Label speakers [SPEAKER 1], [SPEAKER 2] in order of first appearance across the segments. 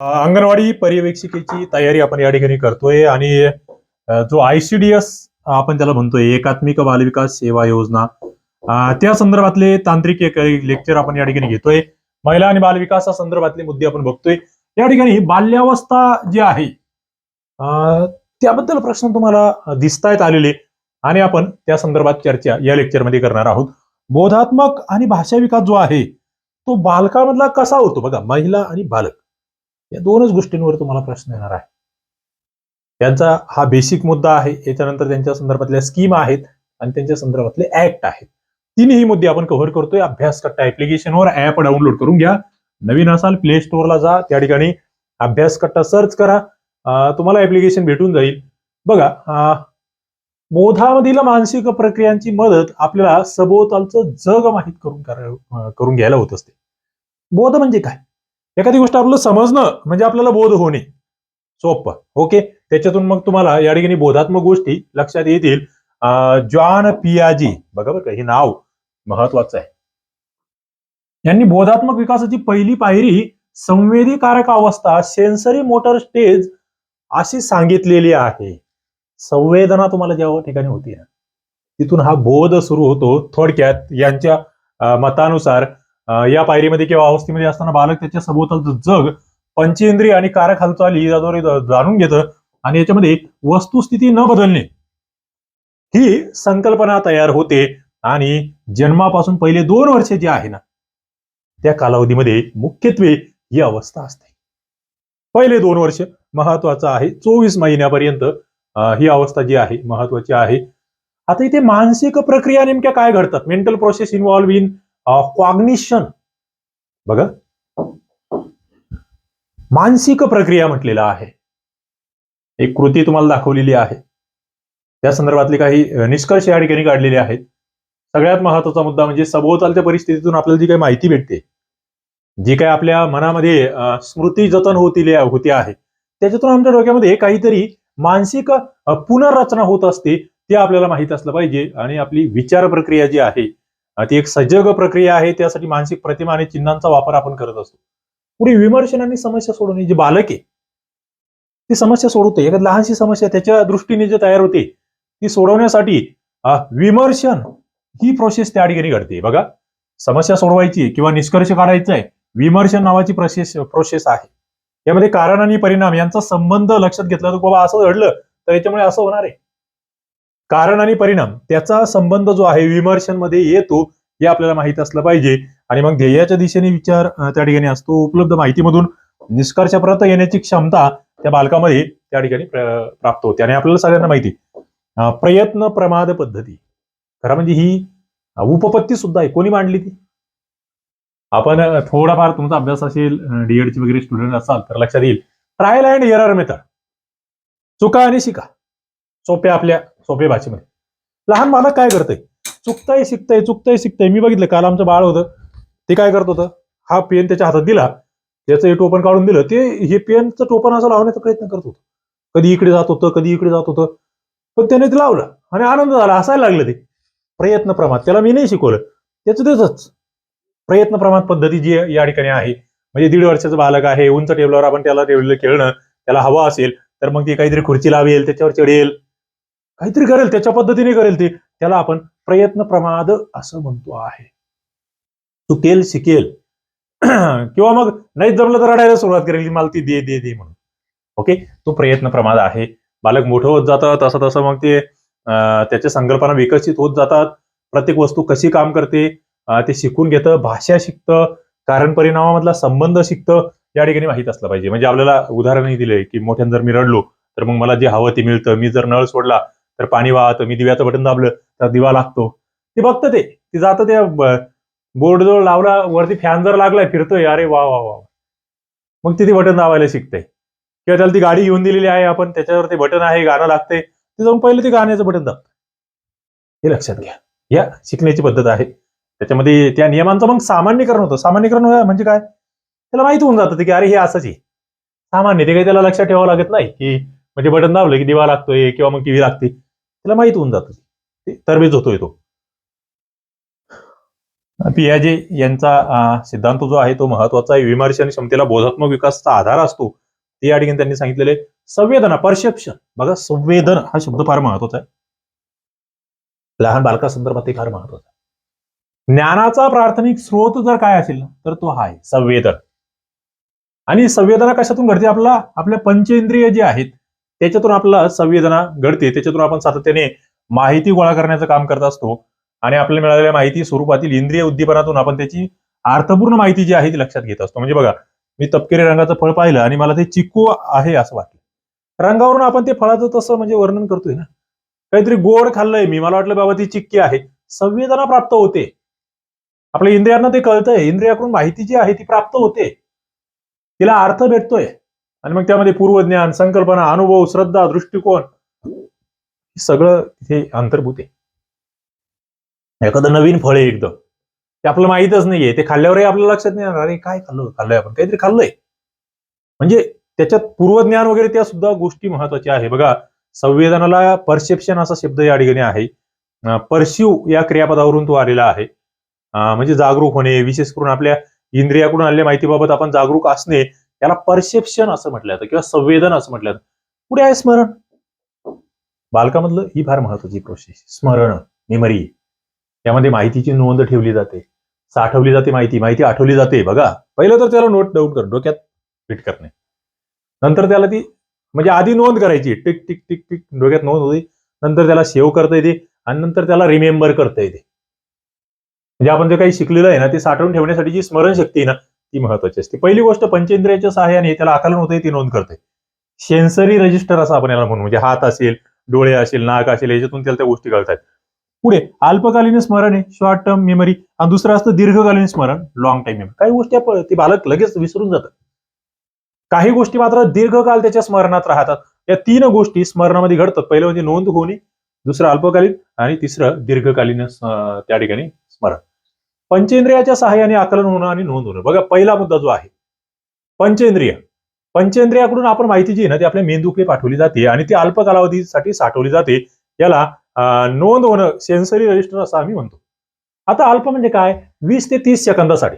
[SPEAKER 1] अंगणवाडी पर्यवेक्षिकेची तयारी आपण या ठिकाणी करतोय आणि जो आयसीडीएस आपण त्याला म्हणतोय एकात्मिक बालविकास सेवा योजना त्या संदर्भातले तांत्रिक एक लेक्चर आपण या ठिकाणी घेतोय. महिला आणि बालविकासा संदर्भातले मुद्दे आपण बघतोय. या ठिकाणी बाल्यावस्था जी आहे त्याबद्दल प्रश्न तुम्हाला दिसतायत आलेले आणि आपण त्या संदर्भात चर्चा या लेक्चरमध्ये करणार आहोत. बोधात्मक आणि भाषा विकास जो आहे तो बालकामधला कसा होतो? बघा महिला आणि बालक. या दोनच गोष्टींवर तुम्हाला प्रश्न येणार आहे. त्यांचा हा बेसिक मुद्दा आहे याच्यानंतर त्यांच्या संदर्भातल्या स्कीम आहेत आणि त्यांच्या संदर्भातले ऍक्ट आहेत. तिन्ही मुद्दे आपण कव्हर करतोय. अभ्यास कट्टा ऍप्लिकेशनवर ऍप डाउनलोड करून घ्या. नवीन असाल प्ले स्टोअरला जा. त्या ठिकाणी अभ्यास कट्टा सर्च करा. तुम्हाला ऍप्लिकेशन भेटून जाईल. बघा बोधामधील मानसिक प्रक्रियांची मदत आपल्याला सभोवतालचं जग माहीत करून करून घ्यायला होत असते. बोध म्हणजे काय? एखादी गोष्ट आपलं समजणं म्हणजे आपल्याला बोध होणे. सोपं. ओके? त्याच्यातून मग तुम्हाला या ठिकाणी बोधात्मक गोष्टी लक्षात येतील. जॉन पियाजी. बघा बरं का हे नाव महत्वाचं आहे. यांनी बोधात्मक विकासाची पहिली पायरी संवेदीकारक अवस्था सेन्सरी मोटर स्टेज अशी सांगितलेली आहे. संवेदना तुम्हाला ज्या ठिकाणी होती ना तिथून हा बोध सुरू होतो थोडक्यात यांच्या मतानुसार. या पायरीमध्ये किंवा अवस्थेमध्ये असताना बालक त्याच्या सभोवतालचं जग पंचेंद्रिय आणि कारक हालचाली याद्वारे जाणून घेतं आणि याच्यामध्ये वस्तुस्थिती न बदलणे ही संकल्पना तयार होते आणि जन्मापासून पहिले दोन वर्ष जे आहे ना त्या कालावधीमध्ये मुख्यत्वे ही अवस्था असते. पहिले दोन वर्ष महत्वाचं आहे. चोवीस महिन्यापर्यंत ही अवस्था जी आहे महत्वाची आहे. आता इथे मानसिक प्रक्रिया नेमक्या काय घडतात? Mental process involve in cognition बघा. मानसिक प्रक्रिया म्हटलेलं आहे. एक कृती तुम्हाला दाखवलेली आहे. त्या संदर्भातले काही निष्कर्ष या ठिकाणी काढलेले आहेत. सगळ्यात महत्त्वाचा मुद्दा म्हणजे सभोवतालच्या परिस्थितीतून आपल्याला जी काही माहिती भेटते जी काही आपल्या मनामध्ये स्मृती जतन होतील होती आहे त्याच्यातून आमच्या डोक्यामध्ये काहीतरी मानसिक पुनर्रचना होत असते ते आपल्याला माहीत असलं पाहिजे. आणि आपली विचार प्रक्रिया जी आहे ती एक सजग प्रक्रिया आहे त्यासाठी मानसिक प्रतिमा आणि चिन्हांचा वापर आपण करत असतो. पुढे विमर्शन आणि समस्या सोडवणे जे बालक आहे ती समस्या सोडवते. एखादी लहानशी समस्या त्याच्या दृष्टीने जे तयार होते ती सोडवण्यासाठी विमर्शन ही प्रोसेस त्या ठिकाणी घडते. बघा समस्या सोडवायची किंवा निष्कर्ष काढायचा आहे विमर्शन नावाची प्रोसेस प्रोसेस आहे. यामध्ये कारण आणि परिणाम यांचा संबंध लक्षात घेतला तर बाबा असं घडलं तर याच्यामुळे असं होणार आहे. कारण आणि परिणाम त्याचा संबंध जो आहे विमर्शांमध्ये येतो हे आपल्याला माहीत असलं पाहिजे. आणि मग ध्येयाच्या दिशेने विचार त्या ठिकाणी असतो उपलब्ध माहितीमधून. निष्कर्षापर्यंत येण्याची क्षमता त्या बालकामध्ये त्या ठिकाणी प्राप्त होते. आणि आपल्याला सगळ्यांना माहिती प्रयत्न प्रमाद पद्धती. खरं म्हणजे ही उपपत्ती सुद्धा आहे. कोणी मांडली ती? आपण थोडाफार तुमचा अभ्यास असेल डीएडची वगैरे स्टुडंट असाल तर लक्षात येईल. ट्रायल अँड एरर मेथड चुका आणि शिका. सोप्या आपल्या सोप्या भाषेमध्ये. लहान बालक काय करतंय चुकताय शिकताय चुकताय शिकताय. मी बघितलं काल आमचं बाळ होतं. ते काय करत होतं? हा पेन त्याच्या हातात दिला. त्याचं हे टोपण काढून दिलं. ते हे पेनचं टोपण असं लावण्याचा प्रयत्न करत होतं. कधी इकडे जात होतं कधी इकडे जात होतं. पण त्याने ते लावलं आणि आनंद झाला. असायला लागलं ते. प्रयत्न प्रमाण त्याला मी नाही शिकवलं. त्याचं त्याच प्रयत्न प्रमाण पद्धती जी या ठिकाणी आहे. म्हणजे दीड वर्षाचं बालक आहे. उंच टेबलावर आपण त्याला टेबल खेळणं. त्याला हवं असेल तर मग ती काहीतरी खुर्ची लावेल त्याच्यावर चढेल. काहीतरी करेल त्याच्या पद्धतीने करेल ते. त्याला आपण प्रयत्न प्रमाद असं म्हणतो आहे. चुकेल शिकेल किंवा मग नाही जमलं तर रडायला सुरुवात करेल मला ती दे दे दे म्हणून. ओके? तो प्रयत्न प्रमाद आहे. बालक मोठं होत जातं तसं तसं मग ते त्याच्या संकल्पना विकसित होत जातात. प्रत्येक वस्तू कशी काम करते ते शिकून घेतं भाषा शिकतं कारण परिणामामधला संबंध शिकतं या ठिकाणी माहीत असलं पाहिजे. म्हणजे आपल्याला उदाहरणही दिले की मोठ्यानं जर मी रडलो तर मग मला जे हवं ते मिळतं. मी जर नळ सोडला तर पाणी वाहतं मी दिव्याचं बटन दाबलं तर दिवा लागतो. ते बघतं ते ते जातं त्या बोर्ड जवळ लावला वरती फॅन जर लागलाय फिरतोय अरे वा वा वा मग तिथे बटन दाबायला शिकते. किंवा त्याला ती गाडी घेऊन दिलेली आहे आपण त्याच्यावर ते बटन आहे गाणं लागते ते जाऊन पहिले ते गाण्याचं बटन दाब. हे लक्षात घ्या. या शिकण्याची पद्धत आहे. त्याच्यामध्ये त्या नियमांचं मग सामान्यकरण होतं. सामान्यकरण म्हणजे काय? त्याला माहिती होऊन जातं की अरे हे असंच आहे. सामान्य ते काही त्याला लक्षात ठेवावं लागत नाही की म्हणजे बटन दाबलं की दिवा लागतोय किंवा मग टीव्ही लागते. त्याला माहीत होऊन जातं. ते तरबेज होतोय तो. पियाजे यांचा सिद्धांत जो आहे तो महत्त्वाचा आहे. विमर्श आणि क्षमतेला बोधात्मक विकासचा आधार असतो. ते या ठिकाणी त्यांनी सांगितलेले आहे. संवेदना परसेप्शन बघा संवेदन हा शब्द फार महत्त्वाचा आहे. लहान बालकासंदर्भात ते फार महत्त्वाचा आहे. ज्ञानाचा प्राथमिक स्रोत जर काय असेल ना तर तो हा आहे संवेदन. आणि संवेदना कशातून घडते? आपला आपल्या पंचेंद्रिय जे आहेत त्याच्यातून आपल्याला संवेदना घडते. त्याच्यातून आपण सातत्याने माहिती गोळा करण्याचं काम करत असतो. आणि आपल्याला मिळालेल्या माहिती स्वरूपातील इंद्रिय उद्दीपनातून आपण त्याची अर्थपूर्ण माहिती जी आहे ती लक्षात घेत असतो. म्हणजे बघा मी तपकिरी रंगाचं फळ पाहिलं आणि मला ते चिक्कू आहे असं वाटलं. रंगावरून आपण ते फळाचं तसं म्हणजे वर्णन करतोय ना. काहीतरी गोड खाल्लंय मी. मला वाटलं बाबा ती चिक्की आहे. संवेदना प्राप्त होते. आपल्या इंद्रियांना ते कळतंय. इंद्रियाकडून माहिती जी आहे ती प्राप्त होते. तिला अर्थ भेटतोय. आणि मग त्यामध्ये पूर्वज्ञान संकल्पना अनुभव श्रद्धा दृष्टिकोन सगळं तिथे अंतर्भूत आहे. एखादं नवीन फळ आहे एकदम. ते आपल्याला माहीतच नाहीये. ते खाल्ल्यावरही आपल्याला लक्षात नाही येणार. अरे काय खाल्लं? खाल्लंय आपण. काहीतरी खाल्लंय. म्हणजे त्याच्यात पूर्वज्ञान वगैरे त्या सुद्धा गोष्टी महत्त्वाच्या आहे. बघा संवेदनाला परसेप्शन असा शब्द या ठिकाणी आहे. परशिव या क्रियापदावरून तो आलेला आहे. म्हणजे जागरूक होणे विशेष करून आपल्या इंद्रियाकडून आलेल्या माहितीबाबत आपण जागरूक असणे त्याला परसेप्शन असं म्हटलं जातं किंवा संवेदन असं म्हटलं जातं. पुढे आहे स्मरण. बालकामधलं ही फार महत्वाची प्रोसेस स्मरण मेमरी त्यामध्ये माहितीची नोंद ठेवली जाते. साठवली जाते माहिती. माहिती आठवली जाते. बघा पहिलं तर त्याला नोट डाऊन कर. डोक्यात फिट करणे. नंतर त्याला ती म्हणजे आधी नोंद करायची. Tick tick tick tick. डोक्यात नोंद होती. नंतर त्याला सेव्ह करता येते आणि नंतर त्याला रिमेंबर करता येते. म्हणजे आपण जे काही शिकलेलं आहे ना ते साठवून ठेवण्यासाठी जी स्मरणशक्ती आहे ना ती महत्वाची असते. पहिली गोष्ट पंचेंद्रियाच्या सहाय्याने त्याला आकलन होते ती नोंद करते सेन्सरी रजिस्टर असं आपण याला म्हणू. म्हणजे हात असेल डोळे असेल नाक असेल याच्यातून त्याला त्या गोष्टी कळतात. पुढे अल्पकालीन स्मरण आहे शॉर्ट टर्म मेमरी आणि दुसरं असतं दीर्घकालीन स्मरण लॉंग टाइम मेमरी काही गोष्टी ते बालक लगेच विसरून जातात. काही गोष्टी मात्र दीर्घकाल त्याच्या स्मरणात राहतात. या तीन गोष्टी स्मरणामध्ये घडतात. पहिलं म्हणजे नोंद होणे दुसरं अल्पकालीन आणि तिसरं दीर्घकालीन त्या ठिकाणी स्मरण. पंचेंद्रियाच्या सहाय्याने आकलन होणं आणि नोंद होणं. बघा पहिला मुद्दा जो आहे पंचेंद्रिय. पंचेंद्रियाकडून आपण माहिती जी आहे ना ती आपल्या मेंदूकडे पाठवली जाते आणि ती अल्प कालावधीसाठी साठवली जाते. याला नोंद होणं सेन्सरी रजिस्टर असं आम्ही म्हणतो. आता अल्प म्हणजे काय? वीस ते तीस सेकंदासाठी.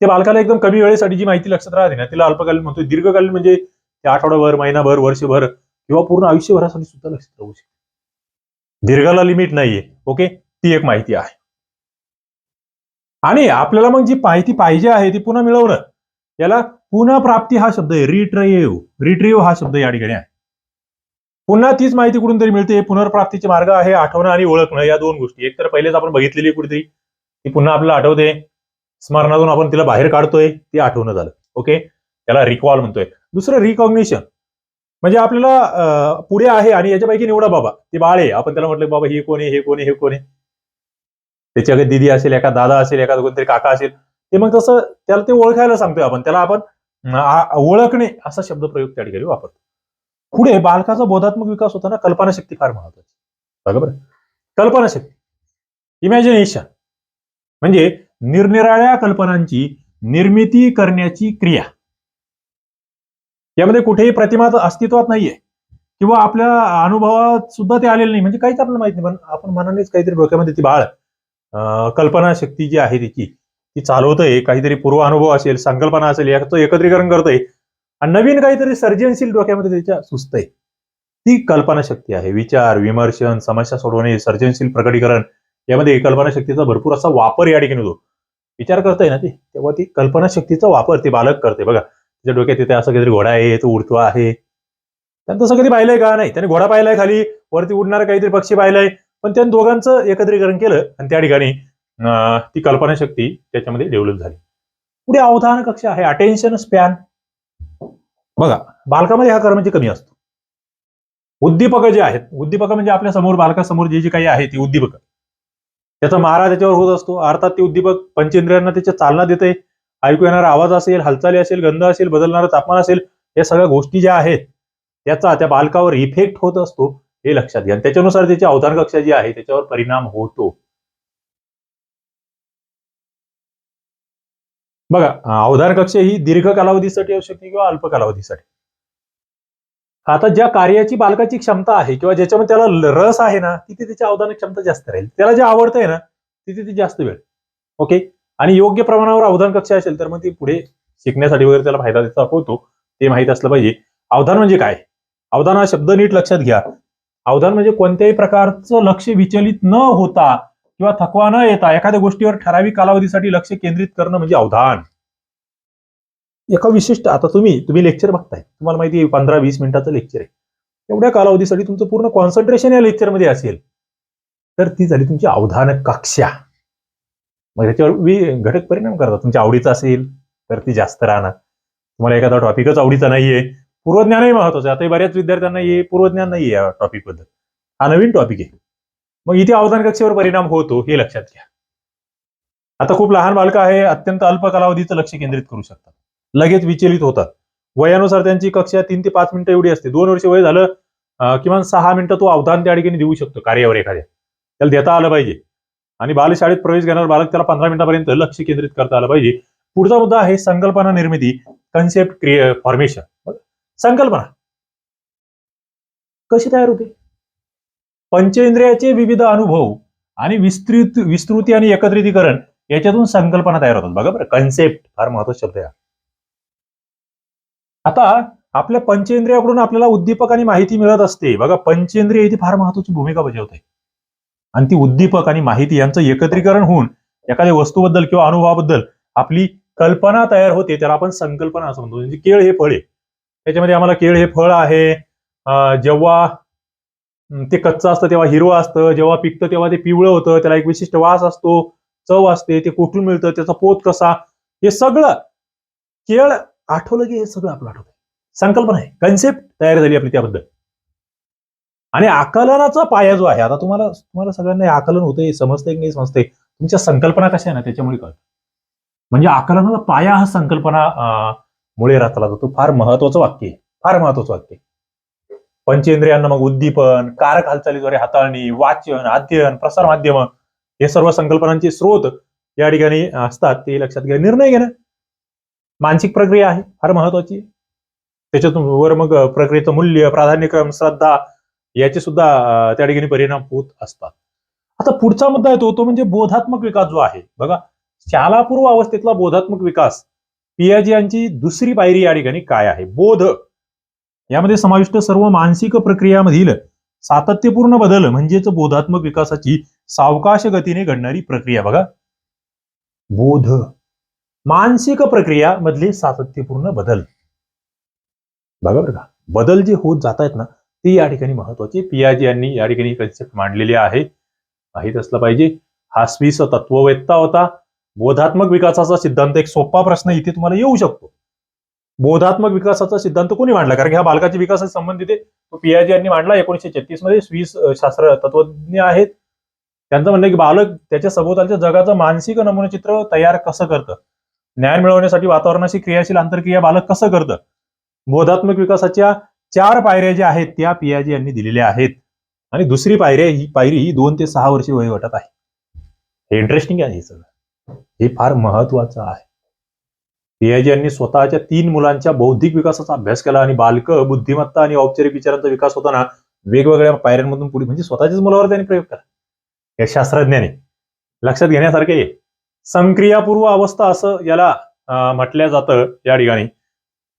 [SPEAKER 1] ते बालकाला एकदम कमी वेळेसाठी जी माहिती लक्षात राहते ना तिला अल्पकालीन म्हणतो दीर्घकालीन म्हणजे ते आठवडाभर महिनाभर वर्षभर किंवा पूर्ण आयुष्यभरासाठी सुद्धा लक्षात राहू शकते. दीर्घाला लिमिट नाहीये. ओके ती एक माहिती आहे. आणि आपल्याला मग जी माहिती पाहिजे आहे ती पुन्हा मिळवणं. याला पुन्हा प्राप्ती हा शब्द आहे रिट्रेव रिट्रीव हा शब्द या ठिकाणी आहे. पुन्हा तीच माहिती कुठून तरी मिळते पुनर्प्राप्तीचे मार्ग आहे आठवणं आणि ओळखणं या दोन गोष्टी. एक तर पहिलेच आपण बघितलेली कुठेतरी ती पुन्हा आपल्याला आठवते. स्मरणातून आपण तिला बाहेर काढतोय ते आठवणं झालं. ओके? त्याला रिकॉल म्हणतोय. दुसरं रिकॉग्निशन म्हणजे आपल्याला पुढे आहे आणि याच्यापैकी निवडा बाबा. ते बाळ आहे. आपण त्याला म्हटलं बाबा हे कोण आहे? हे कोण आहे? हे कोण आहे? त्याची अगदी दिदी असेल एका दादा असेल एखादा कोणतरी काका असेल ते मग तसं त्याला ते ओळखायला सांगतोय आपण. त्याला आपण ओळखणे असा शब्द प्रयोग त्या ठिकाणी वापरतो. पुढे बालकाचा बोधात्मक विकास होताना कल्पनाशक्ती फार महत्वाची. बरोबर कल्पनाशक्ती. इमॅजिनेशन म्हणजे निरनिराळ्या कल्पनांची निर्मिती करण्याची क्रिया. यामध्ये कुठेही प्रतिमा अस्तित्वात नाहीये. किंवा आपल्या अनुभवात सुद्धा ते आलेलं नाही. म्हणजे काहीच आपल्याला माहीत नाही. पण आपण मनानेच काहीतरी डोक्यामध्ये ती बाळ कल्पनाशक्ती जी आहे तिची ती चालवतंय काहीतरी पूर्व अनुभव असेल संकल्पना असेल याचं एकत्रीकरण करतंय. आणि नवीन काहीतरी सर्जनशील डोक्यामध्ये त्याच्या सुचतंय. ती कल्पनाशक्ती आहे. विचार विमर्शन समस्या सोडवणे सर्जनशील प्रकटीकरण यामध्ये कल्पनाशक्तीचा भरपूर असा वापर या ठिकाणी होतो. विचार करताय ना ते तेव्हा ती कल्पनाशक्तीचा वापर ते बालक करते. बघा त्याच्या डोक्यात तिथे असं काहीतरी घोडा आहे तो उडतो आहे. त्यानं तसं कधी पाहिलंय का? नाही. त्याने घोडा पाहिलाय खाली वरती उडणारा काहीतरी पक्षी पाहिलाय. पण त्या दोघांचं एकत्रीकरण केलं आणि त्या ठिकाणी ती कल्पनाशक्ती त्याच्यामध्ये डेव्हलप झाली. पुढे अवधान कक्ष आहे अटेन्शन स्पॅन बघा बालकामध्ये हा कर्मची कमी असतो. उद्दीपक जे आहेत उद्दीपक म्हणजे आपल्यासमोर बालकासमोर जे जे काही आहे ती उद्दीपक. त्याचा मारा त्याच्यावर होत असतो अर्थात ते उद्दीपक पंचेंद्रियांना त्याच्या चालना देते ऐकू येणारा आवाज असेल हालचाली असेल गंध असेल बदलणारं तापमान असेल या सगळ्या गोष्टी ज्या आहेत त्याचा त्या बालकावर इफेक्ट होत असतो. हे लक्षात घ्या. त्याच्यानुसार त्याची अवधान कक्षा जी आहे त्याच्यावर परिणाम होतो. बघा अवधान कक्षा ही दीर्घ कालावधीसाठी असू शकते किंवा अल्प कालावधीसाठी. आता ज्या कार्याची बालकाची क्षमता आहे किंवा ज्याच्यामध्ये त्याला रस आहे ना तिथे त्याची अवधान क्षमता जास्त राहील. त्याला जे आवडतंय ना तिथे ती जास्त वेळ. ओके? आणि योग्य प्रमाणावर अवधान कक्षा असेल तर मग ती पुढे शिकण्यासाठी वगैरे त्याला फायदा त्याचा होतो. ते माहीत असलं पाहिजे. अवधान म्हणजे काय? अवधान हा शब्द नीट लक्षात घ्या. अवधान म्हणजे कोणत्याही प्रकारचं लक्ष विचलित न होता किंवा थकवा न येता एखाद्या गोष्टीवर ठराविक कालावधीसाठी लक्ष केंद्रित करणं म्हणजे अवधान. एका विशिष्ट आता तुम्ही तुम्ही लेक्चर बघताय. तुम्हाला माहिती आहे पंधरा वीस मिनिटाचं लेक्चर आहे. एवढ्या कालावधीसाठी तुमचं पूर्ण कॉन्सन्ट्रेशन या लेक्चरमध्ये असेल. तर ती झाली तुमची अवधान कक्षा. मग त्याच्यावर घटक परिणाम करतात. तुमच्या आवडीचा असेल तर ती जास्त राहणार. तुम्हाला एखादा टॉपिकच आवडीचा नाहीये पूर्वज्ञानही महत्वाचं आहे. आता बऱ्याच विद्यार्थ्यांना हे पूर्वज्ञान नाही या टॉपिकबद्दल हा नवीन टॉपिक आहे. मग इथे अवधान कक्षेवर परिणाम होतो हे लक्षात घ्या. आता खूप लहान बालकं आहे अत्यंत अल्प कालावधीचं लक्ष केंद्रित करू शकतात. लगेच विचलित होतात. वयानुसार त्यांची कक्षा तीन ते पाच मिनिटं एवढी असते. दोन वर्ष वय झालं किमान सहा मिनिटं तो अवधान त्या ठिकाणी देऊ शकतो कार्यावर एखाद्या. त्याला देता आलं पाहिजे. आणि बालशाळेत प्रवेश घेणार बालक त्याला पंधरा मिनिटापर्यंत लक्ष केंद्रित करता आलं पाहिजे. पुढचा मुद्दा आहे संकल्पना निर्मिती कन्सेप्ट क्रिए फॉर्मेशन संकल्पना. कशी तयार होते? पंचेंद्रियाचे विविध अनुभव आणि विस्तृत विस्तृती आणि एकत्रितीकरण याच्यातून संकल्पना तयार होतात. बघा बरं कन्सेप्ट फार महत्त्वाचा शब्द आहे आता आपल्या पंचेंद्रियाकडून आपल्याला उद्दीपक आणि माहिती मिळत असते. बघा पंचेंद्रिय इथे फार महत्वाची भूमिका बजावते. आणि ती उद्दीपक आणि माहिती यांचं एकत्रीकरण होऊन एखाद्या वस्तूबद्दल किंवा अनुभवाबद्दल आपली कल्पना तयार होते त्याला आपण संकल्पना असं म्हणतो. म्हणजे केळ हे फळ आहे. त्याच्यामध्ये आम्हाला केळ हे फळ आहे. जेव्हा ते कच्चं असतं तेव्हा हिरवं असतं. जेव्हा पिकतं तेव्हा ते पिवळं होतं. त्याला एक विशिष्ट वास असतो. चव असते. ते कुठून मिळतं? त्याचा पोत कसा? हे सगळं केळ आठवलं की हे सगळं आपलं आठवतं संकल्पना आहे. कन्सेप्ट तयार झाली आपली त्याबद्दल. आणि आकलनाचा पाया जो आहे आता तुम्हाला तुम्हाला सगळ्यांना आकलन होतंय समजतंय की नाही समजतंय? तुमच्या संकल्पना कशा आहे ना त्याच्यामुळे कळतं. म्हणजे आकलनाचा पाया हा संकल्पना मुळे रचला जातो. फार महत्वाचं वाक्य आहे. फार महत्वाचं वाक्य पंचेंद्रियांना मग उद्दीपन कारक हालचालीद्वारे हाताळणी वाचन अध्ययन प्रसार माध्यम हे सर्व संकल्पनांचे स्रोत या ठिकाणी असतात. ते लक्षात घ्या. निर्णय घेणं मानसिक प्रक्रिया आहे. फार महत्वाची त्याच्यातून वर मग प्रक्रियेचं मूल्य प्राधान्यक्रम श्रद्धा याचे सुद्धा त्या ठिकाणी परिणाम होत असतात. आता पुढचा मुद्दा येतो. तो म्हणजे बोधात्मक विकास जो आहे. बघा शालापूर्व अवस्थेतला बोधात्मक विकास पियाजी यांची दुसरी पायरी या ठिकाणी काय आहे? बोध. यामध्ये समाविष्ट सर्व मानसिक प्रक्रियामधील सातत्यपूर्ण बदल म्हणजेच बोधात्मक विकासाची सावकाश गतीने घडणारी प्रक्रिया बघा. बोध. मानसिक प्रक्रिया मधले सातत्यपूर्ण बदल. बघा बरं का. बदल जे होत जात आहेत ना ते या ठिकाणी महत्त्वाचे पियाजी यांनी या ठिकाणी कन्सेप्ट मांडलेले आहे माहीत असलं पाहिजे. हा स्वीस तत्ववेत्ता होता. बोधात्मक विकासाचा सिद्धांत एक सोपा प्रश्न इथे तुम्हाला येऊ शकतो. बोधात्मक विकासाचा सिद्धांत कोणी मांडला? कारण की हा बालकाच्या विकासाशी संबंधित आहे. तो पियाजी यांनी मांडला एकोणीशे छत्तीसमध्ये. स्वीस शास्त्र तत्वज्ञ आहेत. त्यांचं म्हणणं की बालक त्याच्या सभोवतालच्या जगाचं मानसिक नमुनचित्र तयार कसं करतं? ज्ञान मिळवण्यासाठी वातावरणाशी क्रियाशील आंतरक्रिया बालक कसं करतं? बोधात्मक विकासाच्या चार पायऱ्या ज्या आहेत त्या पियाजी यांनी दिलेल्या आहेत. आणि दुसरी पायऱ्या ही पायरी ही दोन ते सहा वर्षे वयोगटात आहे. हे इंटरेस्टिंग आहे हे सगळं. हे फार महत्वाचं आहे. पियाजी यांनी स्वतःच्या तीन मुलांच्या बौद्धिक विकासाचा अभ्यास केला आणि बालक बुद्धिमत्ता आणि औपचारिक विचारांचा विकास होताना वेगवेगळ्या पायऱ्यांमधून पुढे म्हणजे स्वतःच्याच मुलावर त्यांनी प्रयोग केला. या शास्त्रज्ञाने. लक्षात घेण्यासारखे संक्रियापूर्व अवस्था असं याला म्हटलं जातं या ठिकाणी.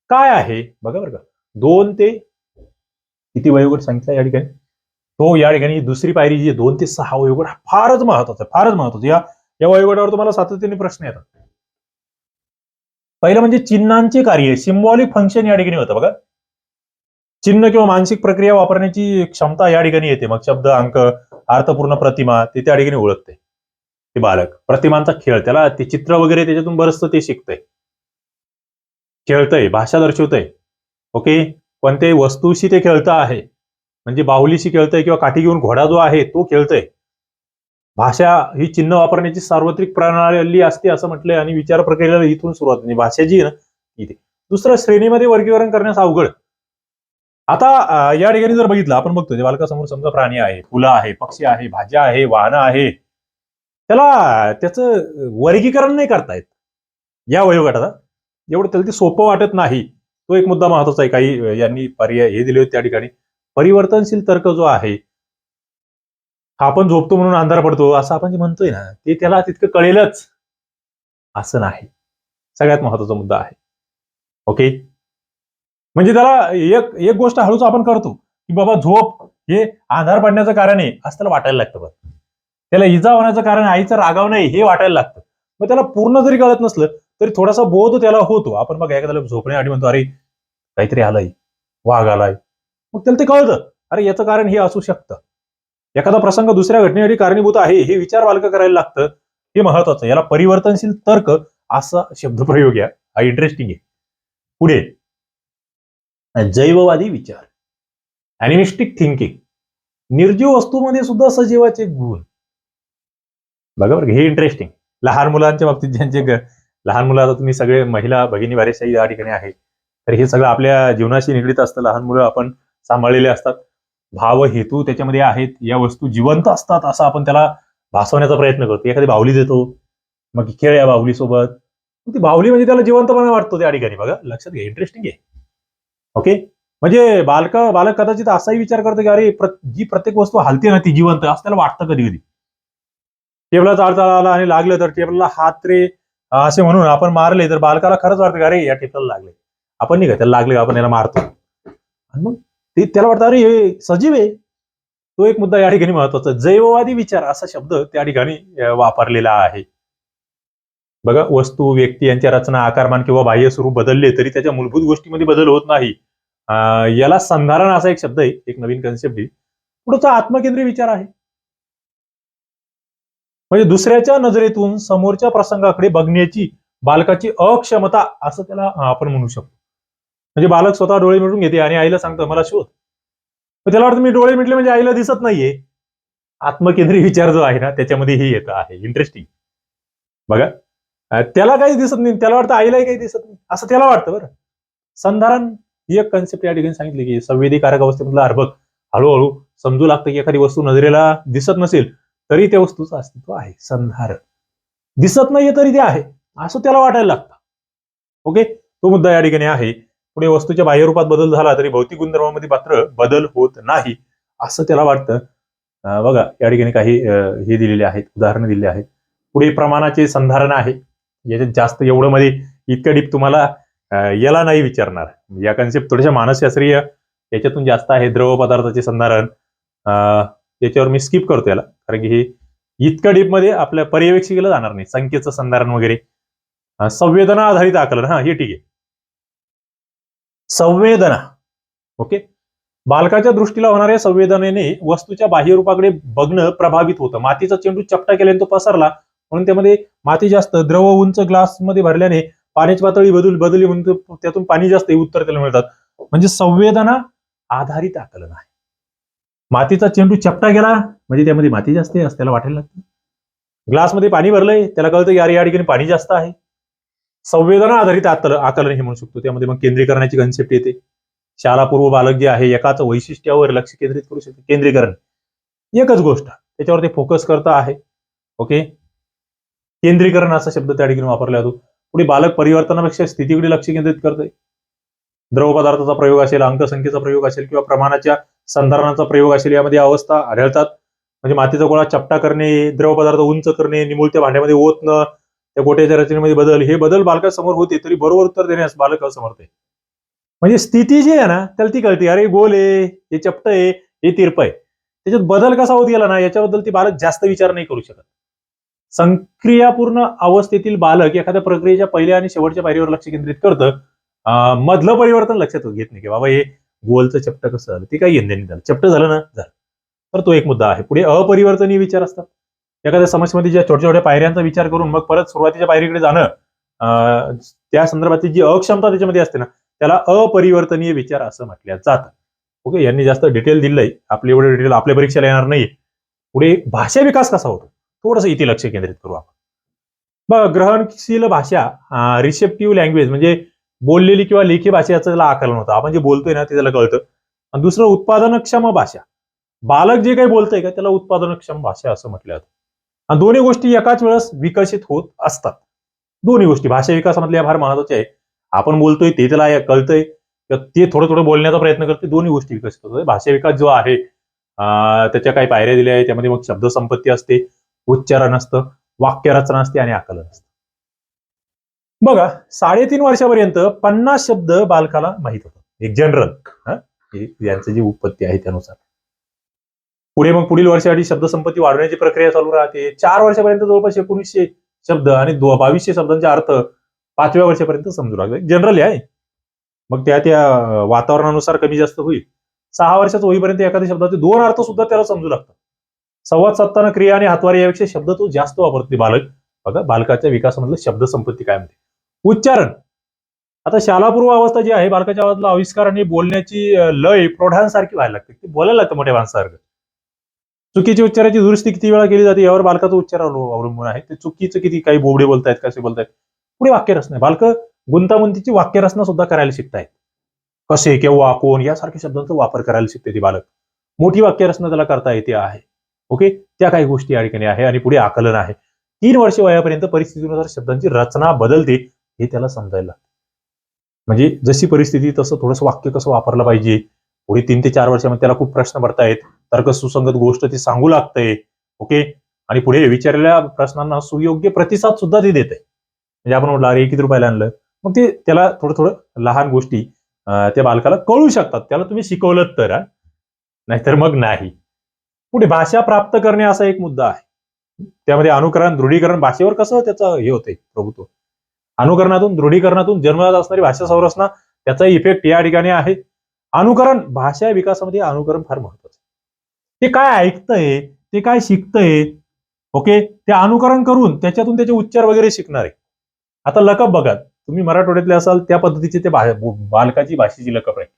[SPEAKER 1] काय आहे? बघा बरं का. दोन ते किती वयोगट सांगितलं या ठिकाणी? तो या ठिकाणी दुसरी पायरी जी दोन ते सहा वयोगट फारच महत्त्वाचा फारच महत्वाचं या या वयोगटावर तुम्हाला सातत्याने प्रश्न येतात. पहिलं म्हणजे चिन्हांचे कार्य सिम्बॉलिक फंक्शन या ठिकाणी होतं बघा. चिन्ह किंवा मानसिक प्रक्रिया वापरण्याची क्षमता या ठिकाणी येते. मग शब्द अंक अर्थपूर्ण प्रतिमा ते त्या ठिकाणी ओळखते. ते बालक प्रतिमांचा खेळ त्याला ते चित्र वगैरे त्याच्यातून बरंचसं ते शिकतंय. खेळतंय भाषा दर्शवतंय. ओके? पण ते वस्तूशी ते खेळतं आहे. म्हणजे बाहुलीशी खेळतंय किंवा काठी घेऊन घोडा जो आहे तो खेळतोय. भाषा ही चिन्ह वापरण्याची सार्वत्रिक प्रणाली असते असं म्हटलंय आणि विचार प्रक्रियेला इथून सुरुवात म्हणजे भाषा जी आहे ना इथे. दुसरं श्रेणीमध्ये वर्गीकरण करण्यास अवघड. आता या ठिकाणी जर बघितलं आपण बघतो बालकासमोर समजा प्राणी आहे फुलं आहे पक्षी आहे भाज्या आहे वाहनं आहे त्याला त्याचं वर्गीकरण नाही करता येत. या वयोगटाला. एवढं त्याला ते सोपं वाटत नाही. तो एक मुद्दा महत्त्वाचा आहे. काही यांनी पर्याय हे दिले होते त्या ठिकाणी. परिवर्तनशील तर्क जो आहे आपण झोपतो म्हणून अंधार पडतो असं आपण जे म्हणतोय ना ते त्याला तितकं कळेलच. असं नाही. सगळ्यात महत्त्वाचा मुद्दा आहे. ओके? म्हणजे त्याला एक एक गोष्ट हळूच आपण करतो की बाबा झोप हे आधार पडण्याचं कारण आहे असं त्याला वाटायला लागतं बघ. त्याला इजा होण्याचं कारण आईचं रागाव नाही हे वाटायला लागतं. मग त्याला पूर्ण जरी कळत नसलं तरी थोडासा बोध त्याला होतो. आपण मग एखाद्याला झोपण्यासाठी म्हणतो अरे काहीतरी आलंय वाघ आलाय. मग त्याला ते कळतं. अरे याचं कारण हे असू शकतं. एखादा प्रसंग दुसऱ्या घटनेसाठी कारणीभूत आहे हे विचार बालक करायला लागतं हे महत्वाचं याला परिवर्तनशील तर्क असा शब्दप्रयोग या. हा इंटरेस्टिंग आहे. पुढे. जैववादी विचार. अॅनिमिस्टिक थिंकिंग निर्जीव वस्तूमध्ये सुद्धा सजीवाचे गुण. बघा बरं हे इंटरेस्टिंग लहान मुलांच्या बाबतीत ज्यांचे लहान मुलं आता तुम्ही सगळे महिला भगिनी वारेशाही या ठिकाणी आहे तर हे सगळं आपल्या जीवनाशी निगडीत असतं. लहान मुलं आपण सांभाळलेले असतात. भाव हेतू त्याच्यामध्ये आहेत. या वस्तू जिवंत असतात असं आपण त्याला भासवण्याचा प्रयत्न करतो. एखादी बाहुली देतो. मग खेळ या बाहुलीसोबत मग ती बाहुली म्हणजे त्याला जिवंतपणा वाटतो त्या ठिकाणी. बघा लक्षात घ्या इंटरेस्टिंग आहे. ओके म्हणजे बालक बालक कदाचित असाही विचार करतो की अरे जी प्रत्येक वस्तू हलते ना ती जिवंत असं त्याला वाटतं कधी कधी. टेबलाचा अडथळा आला आणि लागलं तर टेबलला हात रे. असे म्हणून आपण मारले तर बालकाला खरंच वाटतं की अरे या टेबलला लागले. आपण नाही का त्याला लागले आपण याला मारतो. आणि मग ते त्याला वाटतं अरे हे सजीव आहे. तो एक मुद्दा या ठिकाणी महत्त्वाचा जैववादी विचार असा शब्द त्या ठिकाणी वापरलेला आहे. बघा वस्तू व्यक्ती यांच्या रचना आकारमान किंवा बाह्य स्वरूप बदलले तरी त्याच्या मूलभूत गोष्टीमध्ये बदल होत नाही. याला संधारण असा एक शब्द आहे एक नवीन कन्सेप्ट आहे. पुढचा आत्मकेंद्रीय विचार आहे. म्हणजे दुसऱ्याच्या नजरेतून समोरच्या प्रसंगाकडे बघण्याची बालकाची अक्षमता असं त्याला आपण म्हणू शकतो. म्हणजे बालक स्वतः डोळे मिटून घेते आणि आईला सांगतं मला शोध. मग त्याला वाटतं मी डोळे मिटले म्हणजे आईला दिसत नाहीये. आत्मकेंद्रीय विचार जो आहे ना त्याच्यामध्ये हे येतं आहे. इंटरेस्टिंग बघा. त्याला काही दिसत नाही. त्याला वाटतं आईलाही काही दिसत नाही. असं त्याला वाटतं बरं. संधारण ही एक कन्सेप्ट या ठिकाणी सांगितली की संवेदीकारक अवस्थेमधला अर्भक हळूहळू समजू लागतं की एखादी वस्तू नजरेला दिसत नसेल तरी त्या वस्तूचं अस्तित्व आहे. संधारण. दिसत नाहीये तरी ते आहे. असं त्याला वाटायला लागतं. ओके? तो मुद्दा या ठिकाणी आहे. पुढे वस्तूच्या बाह्य रूपात बदल झाला तरी भौतिक गुणधर्मामध्ये मात्र बदल होत नाही असं त्याला वाटतं. बघा या ठिकाणी काही हे दिलेले आहेत उदाहरणं दिलेली आहेत. पुढे प्रमाणाचे संधारण आहे. याच्यात जास्त एवढं मध्ये इतकं डीप तुम्हाला याला नाही विचारणार. या कन्सेप्ट थोड्याशा मानसशास्त्रीय याच्यातून जास्त आहे द्रव पदार्थाचे संधारण. त्याच्यावर याच्यावर मी स्किप करतो याला कारण की हे इतकं डीपमध्ये आपल्या पर्यवेक्षिकेला जाणार नाही संख्येचं संधारण वगैरे. संवेदना आधारित आकलन हा हे ठीक आहे. संवेदना. ओके बालकाच्या दृष्टीला होणाऱ्या संवेदनेने वस्तूच्या बाह्य रूपाकडे बघणं प्रभावित होतं. मातीचा चेंडू चपटा केल्याने तो पसरला. म्हणून त्यामध्ये माती जास्त द्रव उंच ग्लासमध्ये भरल्याने पाण्याची पातळी बदल बदलली म्हणून त्यातून पाणी जास्त उत्तर त्याला मिळतात. म्हणजे संवेदना आधारित आकलन आहे. मातीचा चेंडू चपटा गेला म्हणजे त्यामध्ये माती जास्त आहे असं त्याला वाटायला लागतं. ग्लासमध्ये पाणी भरलंय त्याला कळतं की अरे या ठिकाणी पाणी जास्त आहे. संवेदना आधारित आकल- आकलन हे म्हणू शकतो. त्यामध्ये मग केंद्रीकरणाची कन्सेप्ट येते. शालापूर्व बालक जे आहे एकाच वैशिष्ट्यावर लक्ष केंद्रित करू शकते. केंद्रीकरण. एकच गोष्ट. त्याच्यावर ते फोकस करत आहे. ओके केंद्रीकरण असा शब्द त्या ठिकाणी वापरला जातो. पुढे बालक परिवर्तनापेक्षा स्थितीकडे लक्ष केंद्रित करतोय. द्रव पदार्थाचा प्रयोग असेल अंकसंख्येचा प्रयोग असेल किंवा प्रमाणाच्या संधारणाचा प्रयोग असेल यामध्ये अवस्था आढळतात. म्हणजे मातीचा गोळा चपटा करणे द्रव पदार्थ उंच करणे निमुळत्या भांड्यामध्ये ओतणं त्या गोट्याच्या रचनेमध्ये बदल हे बदल बालकासमोर होते तरी बरोबर उत्तर देण्यास बालक असमर्थ आहे. म्हणजे स्थिती जी आहे ना त्याला ती कळते अरे गोल आहे हे चपट आहे हे तिरप आहे. त्याच्यात बदल कसा होत गेला ना याच्याबद्दल ती बालक जास्त विचार नाही करू शकत. संक्रियापूर्ण अवस्थेतील बालक एखाद्या प्रक्रियेच्या पहिल्या आणि शेवटच्या पायरीवर लक्ष केंद्रित करतं मधलं परिवर्तन लक्षात घेत नाही की बाबा हे गोलचं चपट कसं झालं ते काही घेणं झालं चपट झालं ना झालं. तर तो एक मुद्दा आहे. पुढे अपरिवर्तनीय विचार असतात. एखाद्या समस्येमध्ये ज्या छोट्या छोट्या पायऱ्यांचा विचार करून मग परत सुरुवातीच्या पायरीकडे जाणं त्या संदर्भातली जी अक्षमता त्याच्यामध्ये असते ना त्याला अपरिवर्तनीय विचार असं म्हटलं जातं. ओके यांनी जास्त डिटेल दिलंय. आपले एवढे डिटेल आपल्या परीक्षेला येणार नाही पुढे भाषा विकास कसा होतो? थोडंसं इथे लक्ष केंद्रित करू आपण. बघा ग्रहणशील भाषा रिसेप्टिव्ह लँग्वेज म्हणजे बोललेली किंवा लेखी भाषेचं त्याला आकलन होतं. आपण जे बोलतोय ना ते त्याला कळतं. आणि दुसरं उत्पादनक्षम भाषा. बालक जे काही बोलतंय का त्याला उत्पादनक्षम भाषा असं म्हटलं जातं. आणि दोन्ही गोष्टी एकाच वेळेस विकसित होत असतात. दोन्ही गोष्टी भाषा विकासामधल्या फार महत्त्वाच्या आहे आपण बोलतोय ते त्याला कळतंय. तर ते थोडं थोडं बोलण्याचा प्रयत्न करते दोन्ही गोष्टी विकसित होतात. भाषा विकास जो आहे त्याच्या काही पायऱ्या दिल्या आहेत. त्यामध्ये मग शब्दसंपत्ती असते उच्चारण असतं वाक्यरचना असते आणि आकलन असतं. बघा साडेतीन वर्षापर्यंत पन्नास शब्द बालकाला माहीत होतात एक जनरल यांचं जी उत्पत्ती आहे त्यानुसार. पुढे मग पुढील वर्षासाठी शब्दसंपत्ती वाढवण्याची प्रक्रिया चालू राहते. चार वर्षापर्यंत जवळपास एकोणीसशे शब्द आणि बावीसशे शब्दांचे अर्थ पाचव्या वर्षापर्यंत समजू लागले. जनरली आहे. मग त्या त्या वातावरणानुसार कमी जास्त होईल. सहा वर्षाचं होईपर्यंत एखाद्या शब्दाचे दोन अर्थ सुद्धा त्याला समजू लागतात. संवाद साधताना क्रिया आणि हातवारी यापेक्षा शब्द तो जास्त वापरते बालक. बघा बालकाच्या विकासामधलं शब्दसंपत्ती काय म्हणते. उच्चारण. आता शालापूर्व अवस्था जी आहे बालकाच्या आवाजला आविष्कार आणि बोलण्याची लय प्रौढांसारखी व्हायला लागते. ते बोलायला लागतं मोठ्या माणसासारखं. चुकीची उच्चाराची दुरुस्ती किती वेळा केली जाते यावर बालकाचा उच्चार अवलंबून आहे. ते चुकीचं किती काही बोबडे बोलतायत कसे बोलतायत पुढे वाक्यरचना बालक गुंतागुंतीची वाक्यरचना सुद्धा करायला शिकतायत. कसे केव्हा कोण यासारख्या शब्दांचा वापर करायला शिकते ती बालक. मोठी वाक्यरचना त्याला करता येते आहे. ओके? त्या काही गोष्टी या ठिकाणी आहे आणि पुढे आकलन आहे. तीन वर्ष वयापर्यंत परिस्थितीनुसार शब्दांची रचना बदलते हे त्याला समजायला म्हणजे जशी परिस्थिती तसं थोडंसं वाक्य कसं वापरलं पाहिजे? पुढे तीन ते चार वर्षामध्ये त्याला खूप प्रश्न पडतायत. तर्कसुसंगत गोष्ट ती सांगू लागते ओके? आणि पुढे विचारलेल्या प्रश्नांना सुयोग्य प्रतिसाद सुद्धा ती देते. म्हणजे आपण म्हटलं अरे किती रुपयाला आणलं? मग ते त्याला थोडं थोडं लहान गोष्टी त्या बालकाला कळू शकतात. त्याला तुम्ही शिकवलं तर नाहीतर मग नाही. पुढे भाषा प्राप्त करणे असा एक मुद्दा आहे. त्यामध्ये अनुकरण दृढीकरण भाषेवर कसं त्याचं हे होते प्रभुत्व? अनुकरणातून दृढीकरणातून जन्मजात असणारी भाषा संरचना त्याचा इफेक्ट या ठिकाणी आहे. अनुकरण भाषा विकासामध्ये अनुकरण फार महत्वाचं ते काय ऐकतंय ते काय शिकतंय ओके? ते अनुकरण करून त्याच्यातून त्याचे उच्चार वगैरे शिकणार. आहे आता लकब बघा तुम्ही मराठवाड्यातले असाल त्या पद्धतीचे ते भा- बालकाची भाषेची लकब राहील.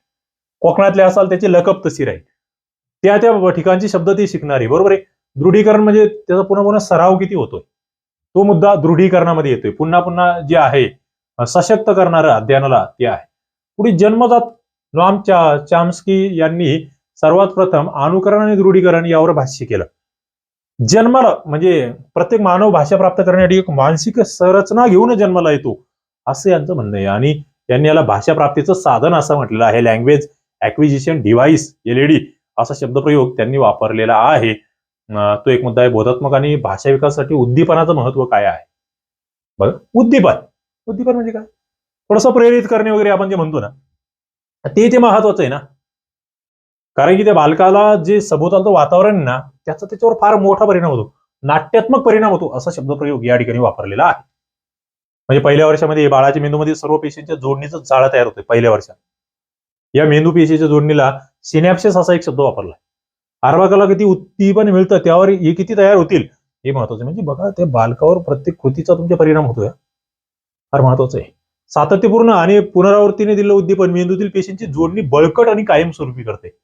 [SPEAKER 1] कोकणातले असाल त्याची लकब तशी राहील. त्या त्या ठिकाणची शब्द ती शिकणार आहे बरोबर आहे? दृढीकरण म्हणजे त्याचा पुन्हा पुन्हा सराव किती होतोय? तो मुद्दा दृढीकरणामध्ये येतोय. पुन्हा पुन्हा जे आहे सशक्त करणारं अध्ययनाला ते आहे. पुढे जन्मजात नॉम चा चाम्स्की यांनी सर्वात प्रथम अनुकरण आणि दृढीकरण यावर भाष्य केलं. जन्माला म्हणजे प्रत्येक मानव भाषा प्राप्त करण्यासाठी एक मानसिक संरचना घेऊन जन्माला येतो असं यांचं म्हणणं आहे. आणि यांनी याला भाषा प्राप्तीचं साधन असं म्हटलेलं आहे. लँग्वेज ऍक्विजिशन डिव्हाइस एलईडी असा शब्दप्रयोग त्यांनी वापरलेला आहे. तो एक मुद्दा आहे. बोधात्मक आणि भाषा विकासासाठी उद्दीपनाचं महत्त्व काय आहे? बघा उद्दीपन. उद्दीपन म्हणजे काय? थोडंसं प्रेरित करणे वगैरे आपण जे म्हणतो ना ते ते महत्वाचं आहे ना कारण की त्या बालकाला जे सभोवतालचं वातावरण आहे ना त्याचा त्याच्यावर फार मोठा परिणाम होतो. नाट्यात्मक परिणाम होतो असा शब्दप्रयोग या ठिकाणी वापरलेला आहे. म्हणजे पहिल्या वर्षामध्ये बाळाच्या मेंदूमध्ये सर्व पेशींच्या जोडणीचं जाळं तयार होते पहिल्या वर्षात. या मेंदू पेशीच्या जोडणीला सिनॅप्सिस असा एक शब्द वापरला अर्भाकाला किती उत्तीपन मिळतं त्यावर हे किती तयार होतील हे महत्वाचं आहे. म्हणजे बघा त्या बालकावर प्रत्येक कृतीचा तुमच्या परिणाम होतोय. फार महत्वाचं आहे. सातत्यपूर्ण आणि पुनरावृत्तीने दिलेलं उद्दीपन मेंदूतील पेशींची जोडणी बळकट आणि कायमस्वरूपी करते.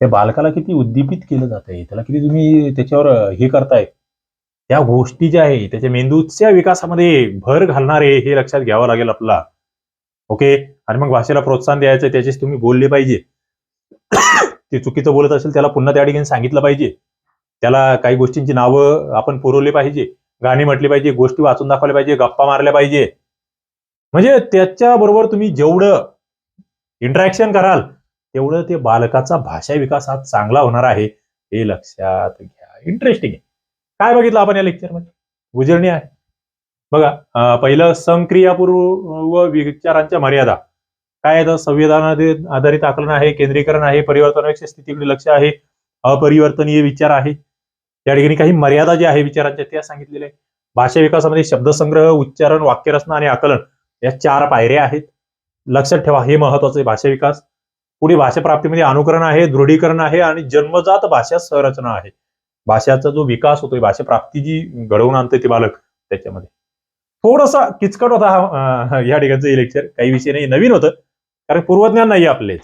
[SPEAKER 1] त्या बालकाला किती उद्दीपित केलं जात आहे त्याला किती तुम्ही त्याच्यावर हे करताय. त्या गोष्टी ज्या आहे त्याच्या मेंदूच्या विकासामध्ये भर घालणारे हे लक्षात घ्यावं लागेल आपला. ओके? आणि मग भाषेला प्रोत्साहन द्यायचं त्याच्याशी तुम्ही बोलले पाहिजे. ते चुकीचं बोलत असेल त्याला पुन्हा त्या ठिकाणी सांगितलं पाहिजे. त्याला काही गोष्टींची नावं आपण पुरवली पाहिजे गाणी म्हटली पाहिजे गोष्टी वाचून दाखवल्या पाहिजे गप्पा मारल्या पाहिजे. म्हणजे त्याच्या बरोबर तुम्ही जेवढं इंटरॅक्शन कराल तेवढं ते बालकाचा भाषा विकास हा चांगला होणार आहे हे लक्षात घ्या. इंटरेस्टिंग आहे. काय बघितलं आपण या लेक्चरमध्ये उजळणी आहे. बघा पहिलं संक्रियापूर्व विचारांच्या मर्यादा. काय आहे तर आधारित आकलन आहे केंद्रीकरण आहे परिवर्तनापेक्षा स्थितीकडे लक्ष आहे अपरिवर्तनीय विचार आहे. त्या ठिकाणी काही मर्यादा ज्या आहे विचारांच्या त्या सांगितलेल्या आहे भाषा विकासामध्ये शब्दसंग्रह उच्चारण वाक्यरचना आणि आकलन या चार पायऱ्या आहेत. लक्षात ठेवा हे महत्वाचं आहे भाषा विकास. पुढे भाषा प्राप्तीमध्ये अनुकरण आहे दृढीकरण आहे आणि जन्मजात भाषा संरचना आहे. भाषाचा जो विकास होतोय भाषा प्राप्ती जी घडवून आणते ते बालक त्याच्यामध्ये. थोडासा किचकट होता हा या ठिकाणचं हे लेक्चर काही विषय नाही नवीन होतं. कारण पूर्वज्ञान नाही आपले.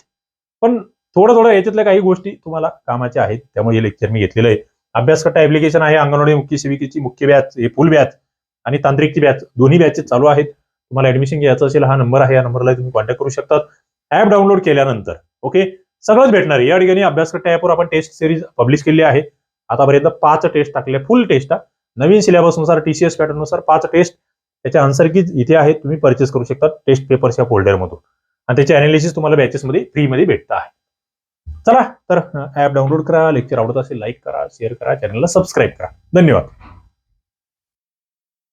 [SPEAKER 1] पण थोडं थोडं याच्यातल्या काही गोष्टी तुम्हाला कामाच्या आहेत. त्यामुळे हे लेक्चर मी घेतलेलं आहे. अभ्यासकट्टा ऍप्लिकेशन आहे अंगणवाडी मुख्य सेविकेची मुख्य बॅच हे फुल बॅच आणि तांत्रिकची बॅच. दोन्ही बॅचेस चालू आहेत. तुम्हाला ऍडमिशन घ्यायचं असेल हा नंबर आहे. या नंबरला तुम्ही कॉन्टॅक्ट करू शकतात. ऍप डाउनलोड केल्यानंतर. ओके? सगळंच भेटणार आहे. या ठिकाणी अभ्यासक्रम टॅपवर आपण टेस्ट सिरीज पब्लिश केली आहे. आतापर्यंत पाच टेस्ट टाकले फुल टेस्ट नवीन सिलेबसनुसार टीसीएस पॅटर्ननुसार पाच टेस्ट त्याच्या आन्सर की इथे आहेत तुम्ही परचेस करू शकता टेस्ट पेपर्स या फोल्डरमधून आणि त्याचे अनालिसिस तुम्हाला बॅचेसमध्ये फ्रीमध्ये भेटत आहे. चला तर ऍप डाउनलोड करा लेक्चर आवडत असेल लाईक करा शेअर करा चॅनलला सबस्क्राईब करा. धन्यवाद.